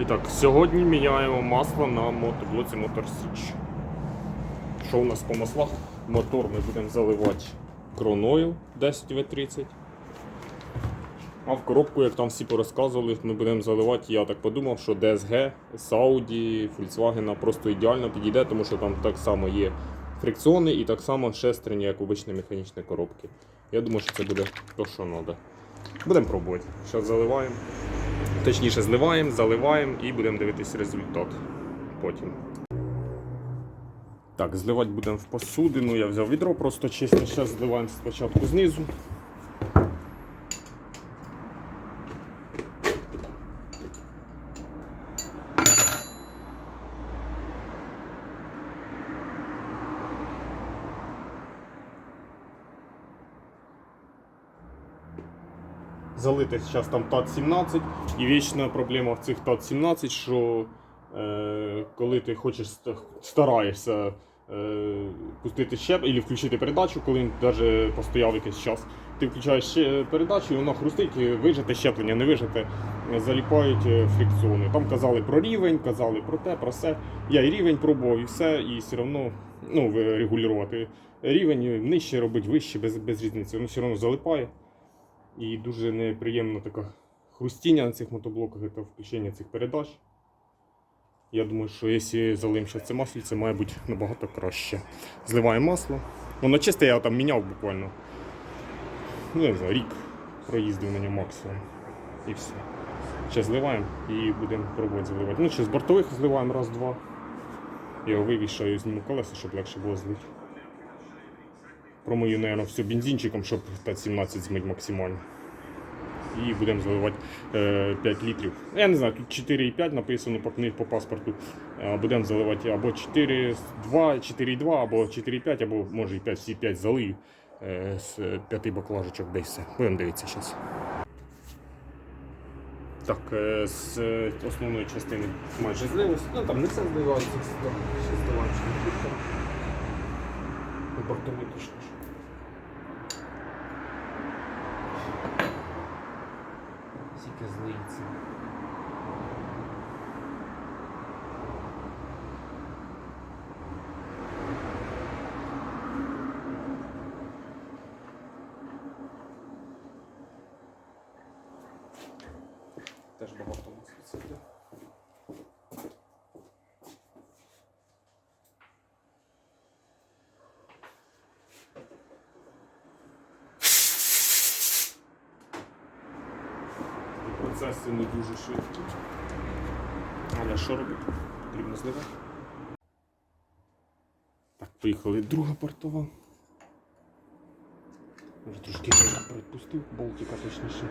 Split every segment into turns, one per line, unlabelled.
І так, сьогодні міняємо масло на мотоблоці Січ. Що у нас по маслах? Мотор ми будемо заливати кроною 10В30. А в коробку, як там всі порозказували, ми будемо заливати, я так подумав, що DSG, Saudi, Volkswagen просто ідеально підійде, тому що там так само є фрикціони і так само шестерні, як обичні механічні коробки. Я думаю, що це буде то, що треба. Будемо пробувати. Зараз заливаємо. Точніше, зливаємо, заливаємо і будемо дивитися результат потім. Так, зливати будемо в посудину. Я взяв відро, просто чисто зараз зливаємо спочатку знизу. Залити зараз там ТАТ-17. І вічна проблема в цих ТАТ-17, що е, коли ти хочеш стараєшся е, пустити щеп або включити передачу, коли він навіть постояв якийсь час, ти включаєш ще передачу і воно хрустить, і вижите щеплення, не вижите, е, заліпають е, фрикціони. Там казали про рівень, казали про те, про все. Я і рівень пробував, і все, і все одно ну, регулювати рівень, нижче робити, вище, без, без різниці, воно все одно залипає. І дуже неприємно така хрустіння на цих мотоблоках та включення цих передач. Я думаю, що якщо залим це масло, це має бути набагато краще. Зливаємо масло. Воно чисте, я там міняв буквально. Ну, не знаю, рік проїздив на ньому максимум. І все. Ще зливаємо і будемо пробувати заливати. Ну, ще з бортових зливаємо раз-два. Я його вивішаю, зніму колеса, щоб легше було злити. Промию, наверное, все бензинчиком, щоб 5-17 змить максимально. І будемо заливати е, 5 літрів. Я не знаю, тут 4,5 написано по книг по паспорту. Е, Будемо заливати або 4,2, 4,2, або 4,5, або може і 5, всі 5 залию е, з 5 баклажечок, де й все. Будемо дивитися зараз. Так, е, з е, основної частини майже злилось. Ну там не все зливається, ще ще Бортовий точніше.
Тільки злиється.
Теж багато масла це йде. І Процеси не дуже швидкі. Але що робити? Потрібно зливати. Так, поїхали друга портова. Вже трошки припустив болтика точніше.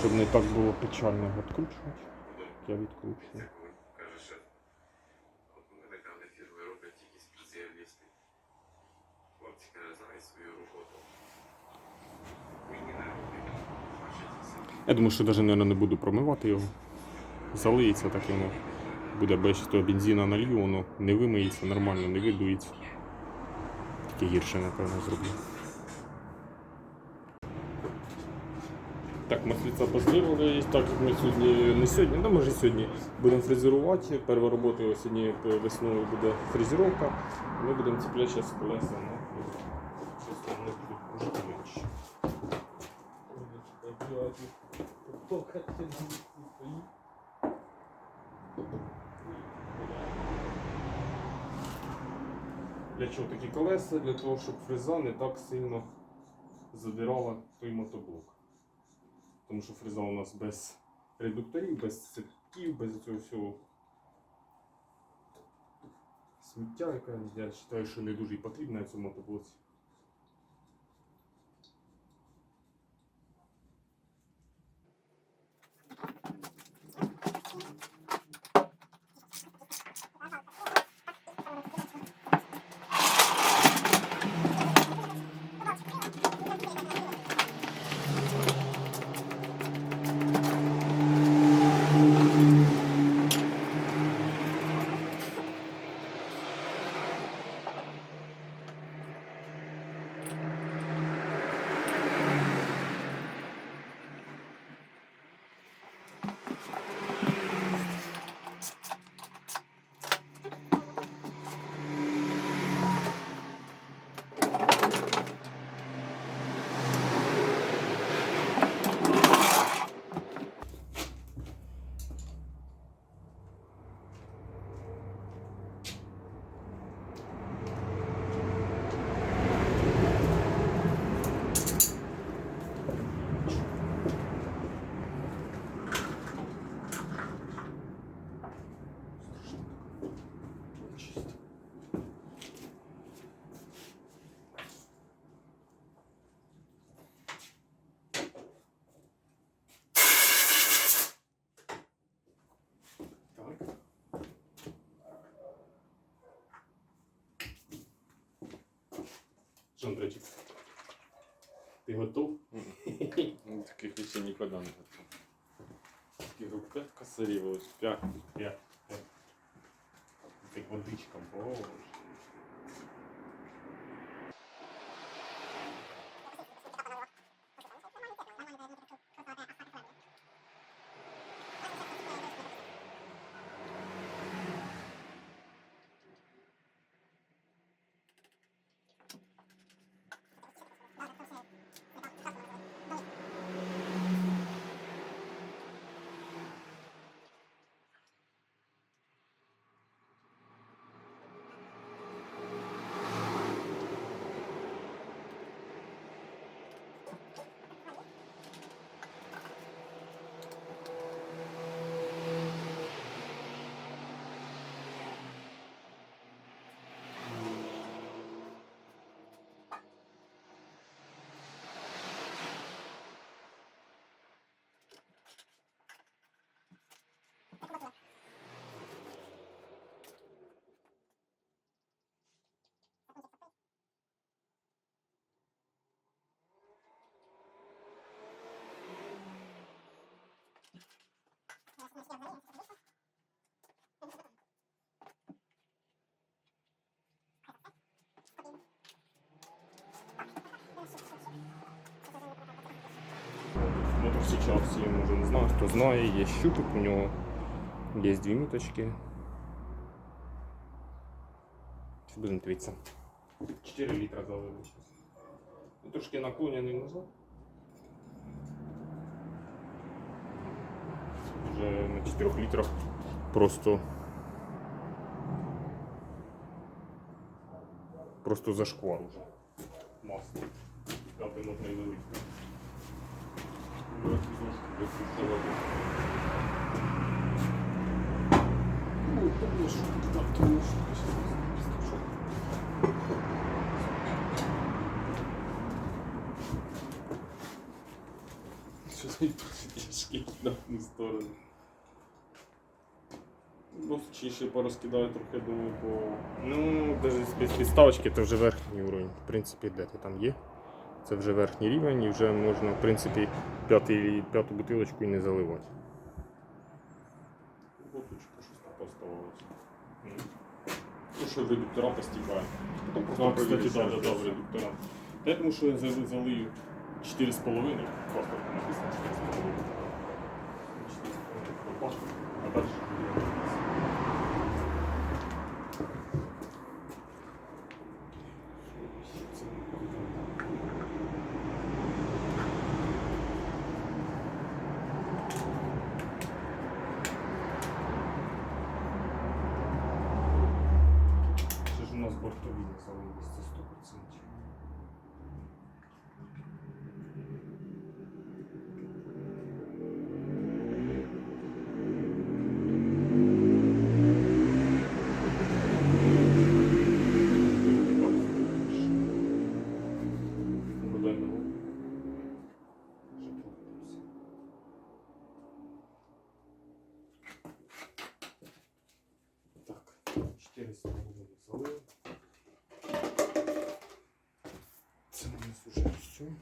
Щоб не так було печально відкручувати. Я відкручую.
Каже, що от мене каже, фірми роблять тільки спеціалісти. Хлопці каже, знають свою роботу. Мені не роблять. Значить, це
Я думаю, що навіть наверное, не буду промивати його. Залиється так воно буде того бензина налью, воно не вимиється, нормально не видується. Тільки гірше, напевно, зроблю. Так, маслиця позливали. Так як ми сьогодні, не сьогодні, ну може сьогодні будемо фрезерувати. Перша робота сьогодні весною буде фрезеровка. Ми будемо цепляти зараз колеса на Для чого такі колеса? Для того, щоб фреза не так сильно задирала той мотоблок. Тому що фреза у нас без редукторів, без цепків, без цього всього сміття, яке я вважаю, що не дуже і потрібна на цьому мотоблоці. Жондрочик. Ты готов?
Ну, Таких еще никогда не готов. Таких вот пятка сырьевая, пятка,
пятка. Как водичка, боже. Мотовсічався, я може не знаю, хто знає, є щупик у нього, є дві міточки. Що будемо дивитися? 4 літра залили зараз. Ну, Трошки наклоняний назад. Вже на 4 літрах просто. Просто зашквар уже. Масло. Аби не прилили.
Что за тяжкий на одну сторону. Ну, чи ще порозкидаю трохи, думаю, бо
Ну, навіть без підставочки це вже верхній уровень. В принципі, де ти там є. Це вже верхній рівень і вже можна, в принципі, п'ятий, п'яту бутилочку і не заливати.
буточка щось поставилося. Ну, що редуктора постікає. Потім просто
кстати, да, да, да,
в
редуктора. Та я думаю, що я залию 4,5. Паспорт написано 4,5. 4,5 паспорт. А далі. Це 음.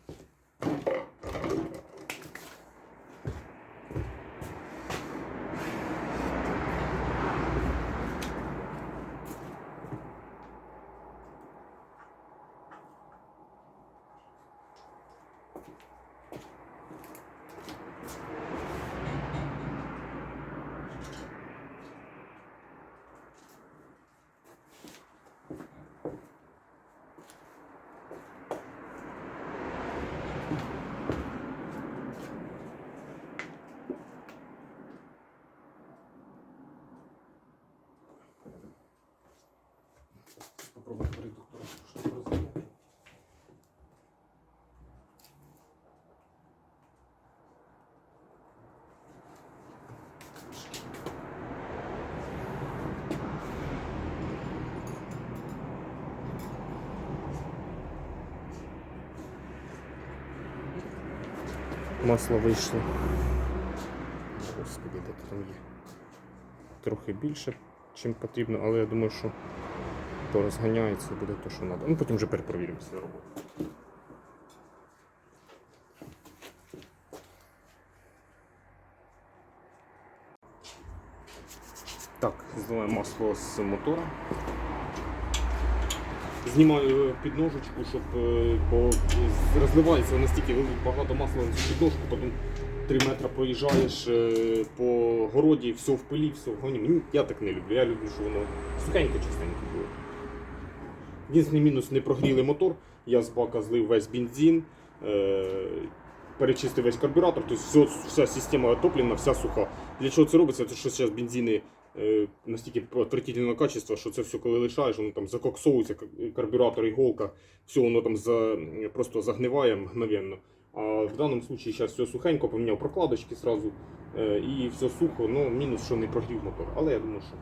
Масло вийшло. Господи, де там є? Трохи більше, чим потрібно, але я думаю, що в мотор розганяється, буде те, що треба. Ну потім вже перепровіримо свою роботу. Так, зливаємо масло з мотора. Знімаю підножечку, щоб е, бо розливається настільки багато масла на цю підножку, потім 3 метри проїжджаєш е, по городі, все в пилі, все в гоні. Я так не люблю. Я люблю, щоб воно сухенько, чистенько було. Єдиний мінус не прогріли мотор. Я з бака злив весь бензин, е, перечистив весь карбюратор, тобто вся система топлівна, вся суха. Для чого це робиться? Тому що зараз бензини настільки отвратительного качества, що це все, коли лишаєш, воно там закоксовується, карбюратор, іголка, все воно там за, просто загниває мгновенно. А в даному випадку зараз все сухенько, поміняв прокладочки сразу, е, і все сухо, ну мінус, що не прогрів мотор. Але я думаю, що.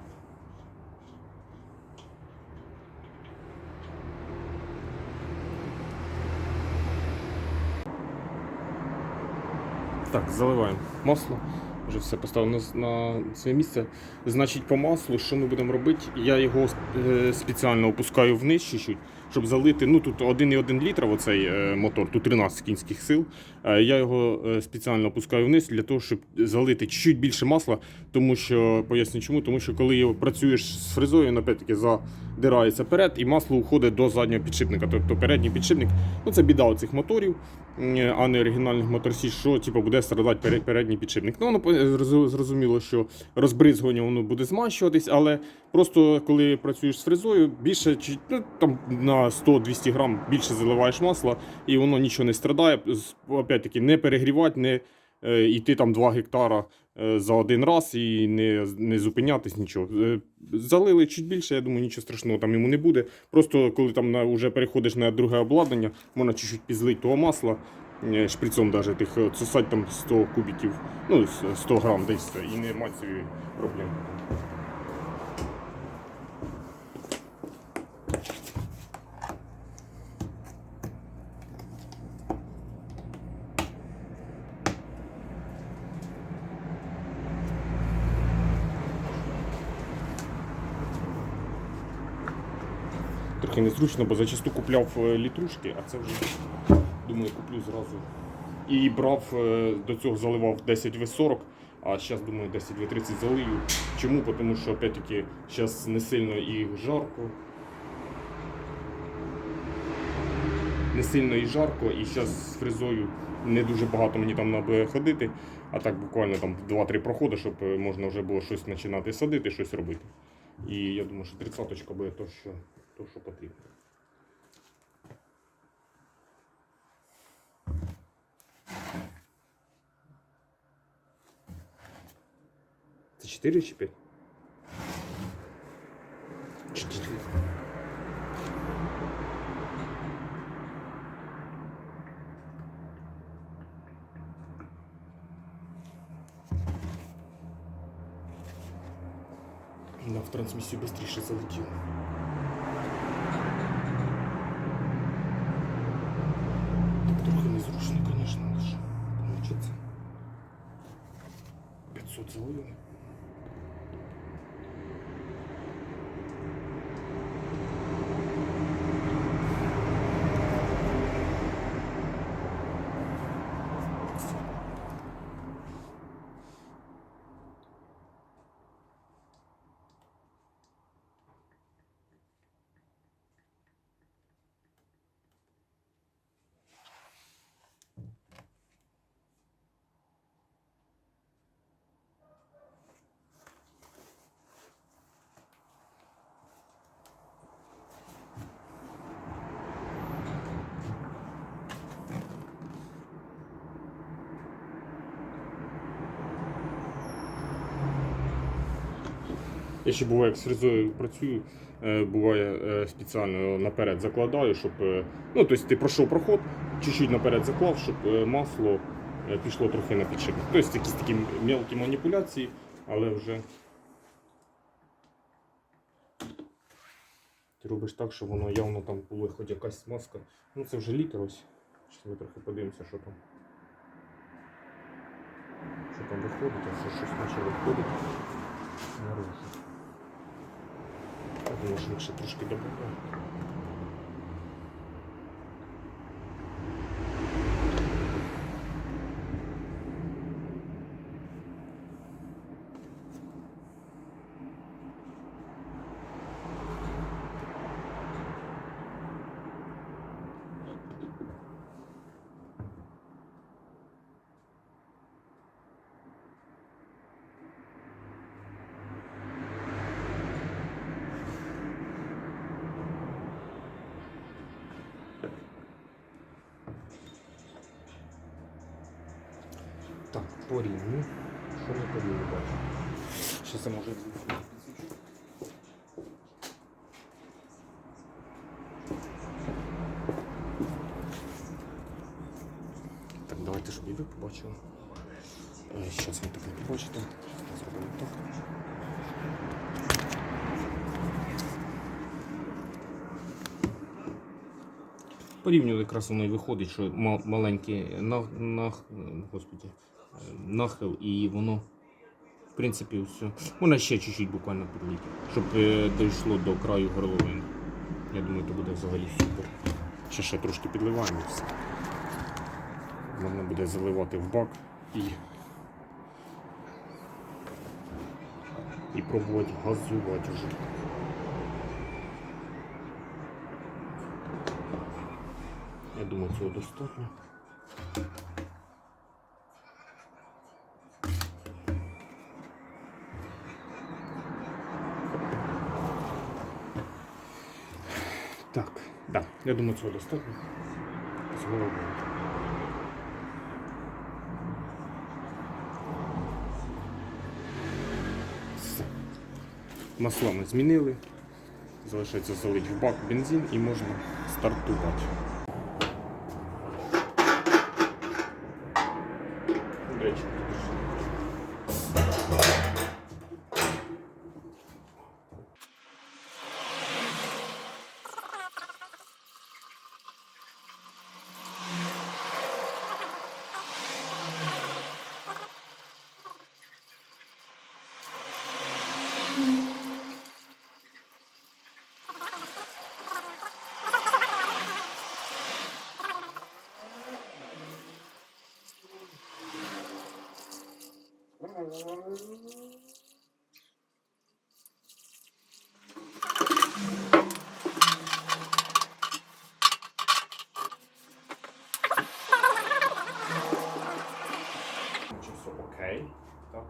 Так, заливаємо масло. Вже все поставив на, на своє місце. Значить, по маслу, що ми будемо робити? Я його е, спеціально опускаю вниз чуть-чуть, щоб залити. Ну тут 1,1 літра оцей е, мотор, тут 13 кінських сил. Е, я його е, спеціально опускаю вниз для того, щоб залити чуть більше масла, тому що поясню чому, тому що коли працюєш з фрезою, опять-таки задирається вперед, і масло уходить до заднього підшипника. Тобто передній підшипник, ну це біда оцих моторів, а не оригінальних моторсі, що типу, буде страдати пере- передній підшипник. Ну, воно зрозуміло, що розбризгування воно буде змащуватись, але просто коли працюєш з фрезою, більше ну, там на 100-200 грам більше заливаєш масла, і воно нічого не страдає. Опять-таки, не перегрівати, не е, йти там 2 гектара е, за один раз і не, не зупинятись, нічого. Е, Залили чуть більше, я думаю, нічого страшного там йому не буде. Просто коли там на, вже переходиш на друге обладнання, можна чуть-чуть підзлити того масла, е, шприцом даже тих цусать там 100 кубиків, ну 100 грам десь і не мати цієї проблеми. Незручно, бо зачасту купляв е, літрушки, а це вже думаю куплю зразу. І брав е, до цього заливав 10 В40, а зараз думаю 10 В30 залию. Чому? Тому що опять-таки зараз не сильно і жарко. Не сильно і жарко, і зараз з фрезою не дуже багато мені там треба ходити, а так буквально там 2-3 проходи, щоб е, можна вже було щось починати садити, щось робити. І я думаю, що 30 буде то, що, то, що потрібно. Це 4 чи 5? 4. Да, в трансмісію швидше залетів. 做植物用 Я ще буває, як з працюю, е, буває е, спеціально наперед закладаю, щоб. е, Ну, тобто ти пройшов проход, чуть-чуть наперед заклав, щоб масло пішло трохи на підшипник. Тобто якісь такі мелкі маніпуляції, але вже. Ти робиш так, щоб воно явно там була хоч якась смазка. Ну це вже літр ось. Зараз ми трохи подивимося, що там. Що там виходить, а що щось почало виходити. Наружу. що Можна ще трошки додати. Так, по рівню. Що не по рівню бачу? Ще це може підсвічу. Так, давайте, щоб і ви побачили. Зараз ви так не побачите. Зробимо так. Порівнювали якраз воно і виходить, що ма- маленький нах, нах, господи, е, нахил і воно, в принципі, все. Можна ще чуть-чуть буквально підліти, щоб е, дійшло до краю горловини. Я думаю, то буде взагалі супер. Ще ще трошки підливаємо все. Можна буде заливати в бак і, і пробувати газувати вже. Я думаю, цього достатньо. Да, я думаю, цього достатньо. З головою. Все. Ми змінили. Залишається залить в бак бензин і можна стартувати. До речі. Чи все окей. Так.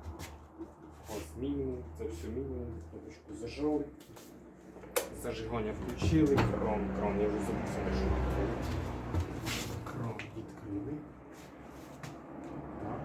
Ось мінімум, це все мінімум. Зажали. Зажигання включили. крон, крон, я вже забувся що відкрили. Кран відкрили. Так.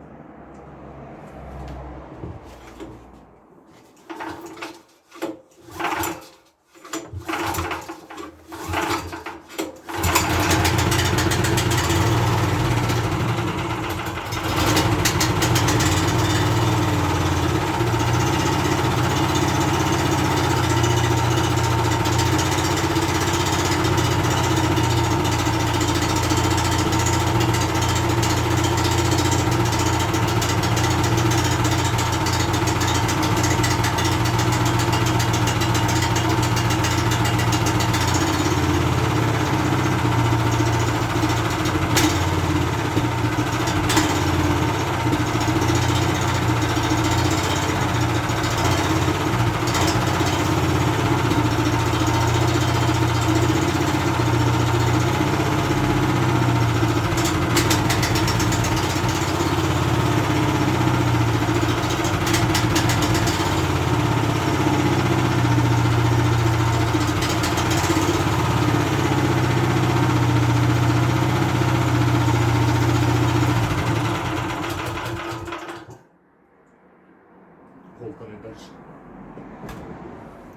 Голка не дальше.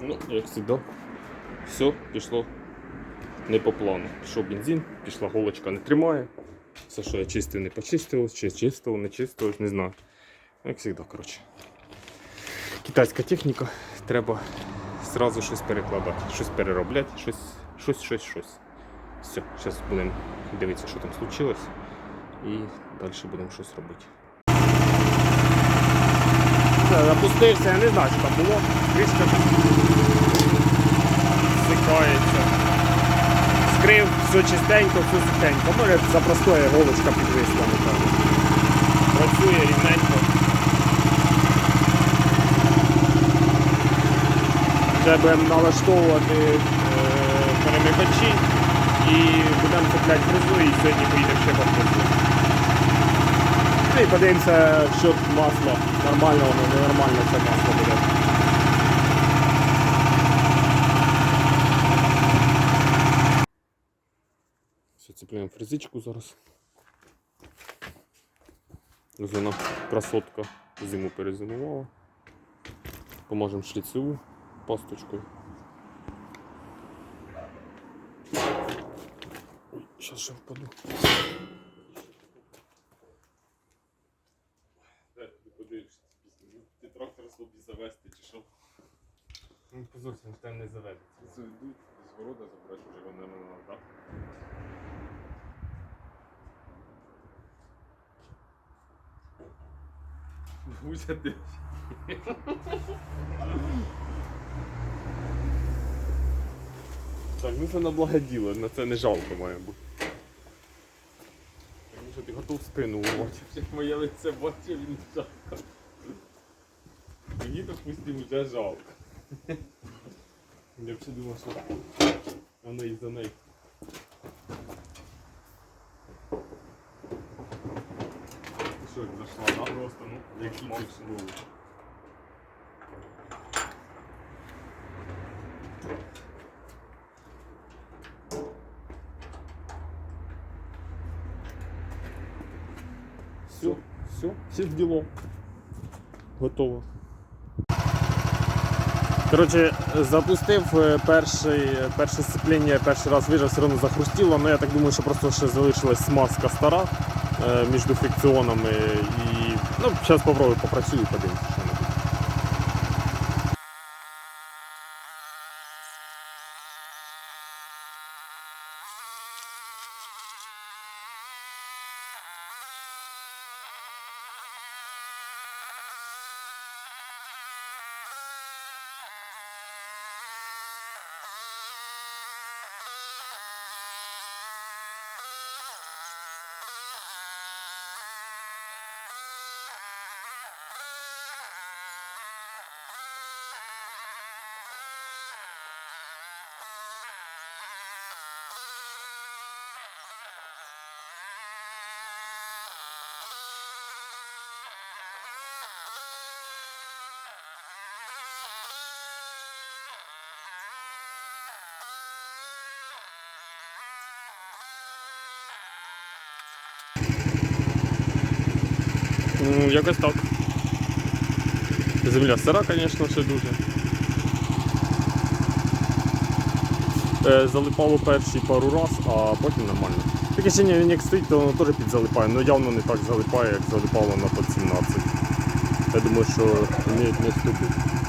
Ну, як завжди, все пішло не по плану. Пішов бензин, пішла голочка не тримає. Все, що я чистив, не почистилось, чи чистило, не чистилось, не знаю. Як завжди, коротше. Китайська техніка, треба зразу щось перекладати, щось переробляти, щось, щось, щось, щось. Все, зараз будемо дивитися, що там случилось. І далі будемо щось робити. Запустився, я не знаю, що там було. Кришка опускається. Скрив, все чистенько, все сухенько. Може за простої голочка підвисла. Працює рівненько. Вже будемо налаштовувати е, перемикачі і будемо цепляти фрезу і сьогодні поїдемо ще по. Ну і подивимося, що масло нормально воно, ненормально це масло буде. Цепляємо фрезичку зараз. Ось Вона красотка зиму перезимувала. Поможемо шліцеву пасточкою. Ой, Зараз ще впаду.
Ти пісню? Ну, трактор собі завести чи що?
Ну, там не заведеться.
Це йдуть з города забрати вже вони на нас, Гуся ти.
Так, ну це на благе на це не жалко має бути. Тому що ти готов спину урвати.
Як моє лице бачив, він жалко. Мені, допустим, вже жалко.
Я взагалі думав, що вона із-за неї.
Що, зайшла, да?
Просто, ну,
Як
макс.
був.
Все, все, все діло. Готово. Коротше, запустив е, перший, перше сцеплення, перший раз вижав, все одно захрустіло, але я так думаю, що просто ще залишилась смазка стара е, між фікціонами І ну, зараз спробую попрацюю, що воно буде. Ну, якось так. Земля сира, звісно, ще дуже. Е, залипало перші пару раз, а потім нормально. Таке ще він як стоїть, то воно теж підзалипає, але явно не так залипає, як залипало на под 17. Я думаю, що не ступити.